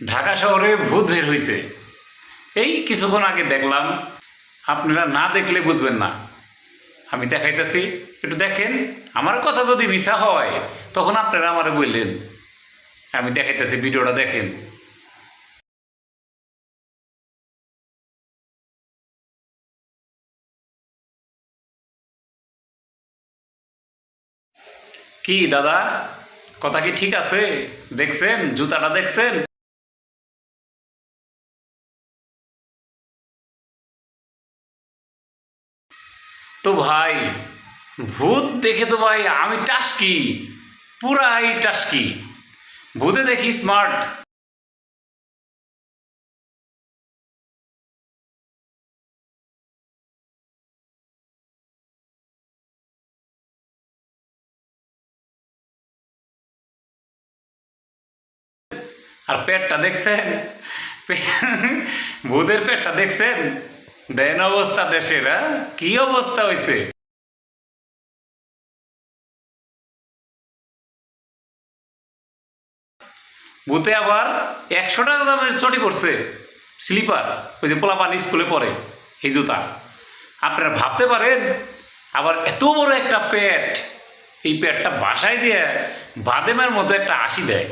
ঢাকা শহরে ভূত বের হয়েছে এই কিছুক্ষণ আগে দেখলাম, আপনারা না দেখলে বুঝবেন না। আমি দেখাইতেছি, একটু দেখেন, আমার কথা যদি মিশা হয়, তখন আপনারা আমারে বললেন। আমি দেখাইতেছি, ভিডিওটা দেখেন। কি দাদা, কথা কি ঠিক আছে? দেখছেন? জুতাটা দেখছেন? তো ভাই ভূত দেখে তো ভাই আমি টাস্কি পুরাই টাস্কি ভূতে দেখি স্মার্ট আর পেটটা দেখছেন পে- ভূতের পেটটা দেখছেন দেন অবস্থা দেশের হ্যাঁ? কি অবস্থা হয়েছে ভূতে আবার একশো টাকা দামের চটি পড়ছে স্লিপার, ওই যে পোলাপান স্কুলে পড়ে এই জুতা। আপনারা ভাবতে পারেন, আবার এত বড় একটা পেট, এই পেটটা বাসায় দিয়ে বাদেমের মতো একটা আশি দেয়।